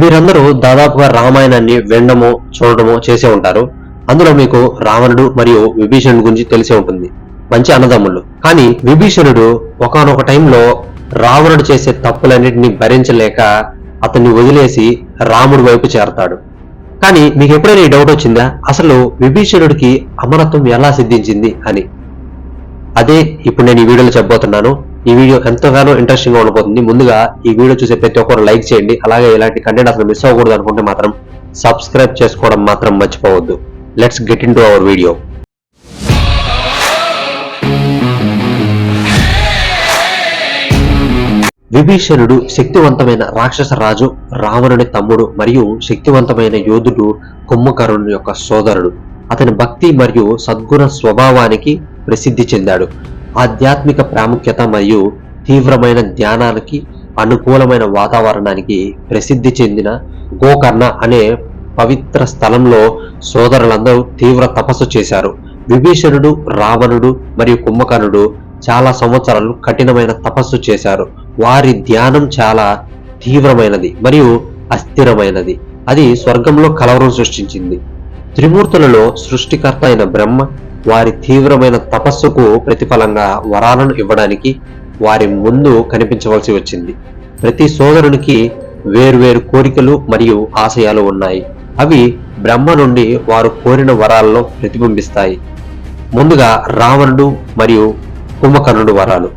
మీరందరూ దాదాపుగా రామాయణాన్ని వినడము చూడడము చేసే ఉంటారు. అందులో మీకు రావణుడు మరియు విభీషణుడు గురించి తెలిసే ఉంటుంది. మంచి అన్నదమ్ముళ్ళు కానీ విభీషణుడు ఒకానొక టైంలో రావణుడు చేసే తప్పులన్నింటినీ భరించలేక అతన్ని వదిలేసి రాముడి వైపు చేరతాడు. కానీ మీకు ఎప్పుడైనా ఈ డౌట్ వచ్చిందా? అసలు విభీషణుడికి అమరత్వం ఎలా సిద్ధించింది అని. అదే ఇప్పుడు నేను ఈ వీడియోలో చెప్పబోతున్నాను. ఈ వీడియో ఎంతగానో ఇంట్రెస్టింగ్గా ఉండబోతుంది. ముందుగా ఈ వీడియో చూసే ప్రతి ఒక్కరు లైక్ చేయండి. అలాగే ఇలాంటి కంటెంట్ అసలు మిస్ అవ్వకూడదు అనుకుంటే మాత్రం సబ్స్క్రైబ్ చేసుకోవడం మాత్రం మర్చిపోవద్దు. Let's get into our video విభీషణుడు శక్తివంతమైన రాక్షస రాజు రావణుని తమ్ముడు మరియు శక్తివంతమైన యోధుడు కుంభకర్ణుని యొక్క సోదరుడు. అతని భక్తి మరియు సద్గుణ స్వభావానికి ప్రసిద్ధి చెందాడు. ఆధ్యాత్మిక ప్రాముఖ్యత మరియు తీవ్రమైన ధ్యానానికి అనుకూలమైన వాతావరణానికి ప్రసిద్ధి చెందిన గోకర్ణ అనే పవిత్ర స్థలంలో సోదరులందరూ తీవ్ర తపస్సు చేశారు. విభీషణుడు రావణుడు మరియు కుంభకర్ణుడు చాలా సంవత్సరాలు కఠినమైన తపస్సు చేశారు. వారి ధ్యానం చాలా తీవ్రమైనది మరియు అస్థిరమైనది. అది స్వర్గంలో కలవరం సృష్టించింది. త్రిమూర్తులలో సృష్టికర్త అయిన బ్రహ్మ వారి తీవ్రమైన తపస్సుకు ప్రతిఫలంగా వరాలను ఇవ్వడానికి వారి ముందు కనిపించవలసి వచ్చింది. ప్రతి సోదరునికి వేర్వేరు కోరికలు మరియు ఆశయాలు ఉన్నాయి. అవి బ్రహ్మ నుండి వారు కోరిన వరాల్లో ప్రతిబింబిస్తాయి. ముందుగా రావణుడు మరియు కుంభకర్ణుడు వరాలు.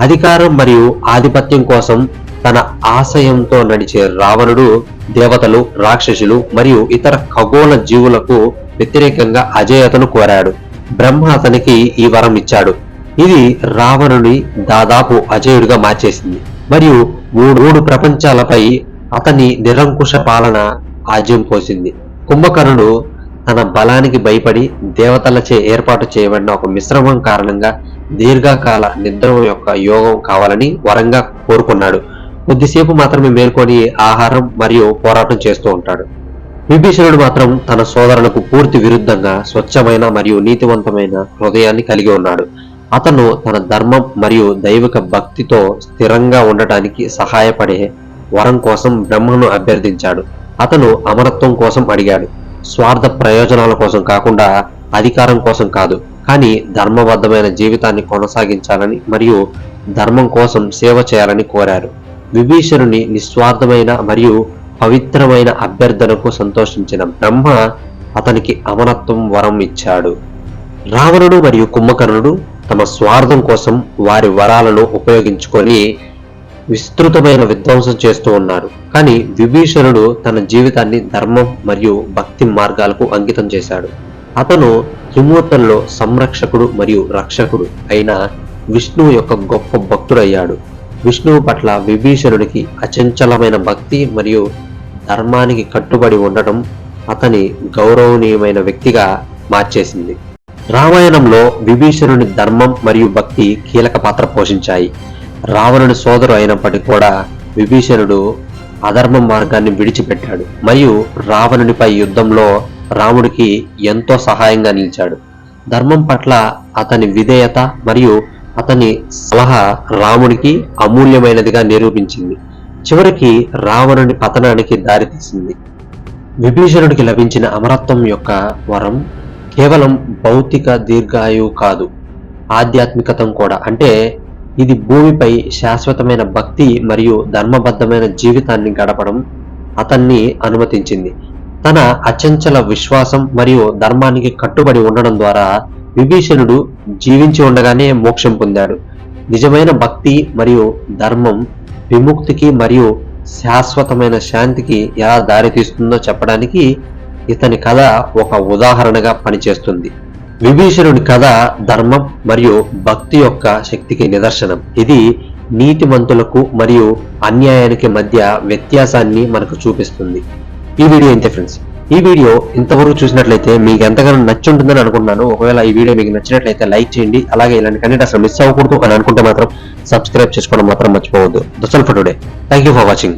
అధికారం మరియు ఆధిపత్యం కోసం తన ఆశయంతో నడిచే రావణుడు దేవతలు రాక్షసులు మరియు ఇతర ఖగోళ జీవులకు వ్యతిరేకంగా అజేయతను కోరాడు. బ్రహ్మ అతనికి ఈ వరం ఇచ్చాడు. ఇది రావణుని దాదాపు అజేయుడిగా మార్చేసింది. మరియు మూడు మూడు ప్రపంచాలపై అతని నిరంకుశ పాలన ఆజ్యం పోసింది. కుంభకర్ణుడు తన బలానికి భయపడి దేవతలచే ఏర్పాటు చేయబడిన ఒక మిశ్రమం కారణంగా దీర్ఘకాల నిద్ర యొక్క యోగం కావాలని వరంగా కోరుకున్నాడు. కొద్దిసేపు మాత్రమే మేల్కొని ఆహారం మరియు పోరాటం చేస్తూ ఉంటాడు. విభీషణుడు మాత్రం తన సోదరులకు పూర్తి విరుద్ధంగా స్వచ్ఛమైన మరియు నీతివంతమైన హృదయాన్ని కలిగి ఉన్నాడు. అతను తన ధర్మం మరియు దైవిక భక్తితో స్థిరంగా ఉండటానికి సహాయపడే వరం కోసం బ్రహ్మను అభ్యర్థించాడు. అతను అమరత్వం కోసం అడిగాడు. స్వార్థ ప్రయోజనాల కోసం కాకుండా అధికారం కోసం కాదు కానీ ధర్మబద్ధమైన జీవితాన్ని కొనసాగించాలని మరియు ధర్మం కోసం సేవ చేయాలని కోరారు. విభీషణుని నిస్వార్థమైన మరియు పవిత్రమైన అభ్యర్థనకు సంతోషించిన బ్రహ్మ అతనికి అమరత్వం వరం ఇచ్చాడు. రావణుడు మరియు కుంభకర్ణుడు తమ స్వార్థం కోసం వారి వరాలను ఉపయోగించుకొని విస్తృతమైన విధ్వంసం చేస్తూ ఉన్నారు. కానీ విభీషణుడు తన జీవితాన్ని ధర్మం మరియు భక్తి మార్గాలకు అంకితం చేశాడు. అతను త్రిమూర్తుల్లో సంరక్షకుడు మరియు రక్షకుడు అయిన విష్ణువు యొక్క గొప్ప భక్తుడయ్యాడు. విష్ణువు పట్ల విభీషణుడికి అచంచలమైన భక్తి మరియు ధర్మానికి కట్టుబడి ఉండటం అతని గౌరవనీయమైన వ్యక్తిగా మార్చేసింది. రామాయణంలో విభీషణుని ధర్మం మరియు భక్తి కీలక పాత్ర పోషించాయి. రావణుని సోదరు అయినప్పటికీ కూడా విభీషణుడు అధర్మ మార్గాన్ని విడిచిపెట్టాడు మరియు రావణునిపై యుద్ధంలో రాముడికి ఎంతో సహాయంగా నిలిచాడు. ధర్మం పట్ల అతని విధేయత మరియు అతని సలహా రాముడికి అమూల్యమైనదిగా నిరూపించింది. చివరికి రావణుని పతనానికి దారితీసింది విభీషణుడికి లభించిన అమరత్వం యొక్క వరం కేవలం భౌతిక దీర్ఘాయువు కాదు ఆధ్యాత్మికతం కూడా. అంటే ఇది భూమిపై శాశ్వతమైన భక్తి మరియు ధర్మబద్ధమైన జీవితాన్ని గడపడం అతన్ని అనుమతించింది. తన అచంచల విశ్వాసం మరియు ధర్మానికి కట్టుబడి ఉండడం ద్వారా విభీషణుడు జీవించి ఉండగానే మోక్షం పొందాడు. నిజమైన భక్తి మరియు ధర్మం విముక్తికి మరియు శాశ్వతమైన శాంతికి ఎలా దారితీస్తుందో చెప్పడానికి ఇతని కథ ఒక ఉదాహరణగా పనిచేస్తుంది. విభీషణుడి కథ ధర్మం మరియు భక్తి యొక్క శక్తికి నిదర్శనం. ఇది నీతిమంతులకు మరియు అన్యాయానికి మధ్య వ్యత్యాసాన్ని మనకు చూపిస్తుంది. ఈ వీడియో ఇంతే ఫ్రెండ్స్. ఈ వీడియో ఇంతవరకు చూసినట్లయితే మీకు ఎంతగానో నచ్చుంటుందని అనుకుంటున్నాను. ఒకవేళ ఈ వీడియో మీకు నచ్చినట్లయితే లైక్ చేయండి. అలాగే ఇలాంటి కంటెంట్ అసలు మిస్ అవ్వకూడదు అని అనుకుంటే మాత్రం సబ్స్క్రైబ్ చేసుకోవడం మాత్రం మర్చిపోవద్దు. That's all for today thank you for watching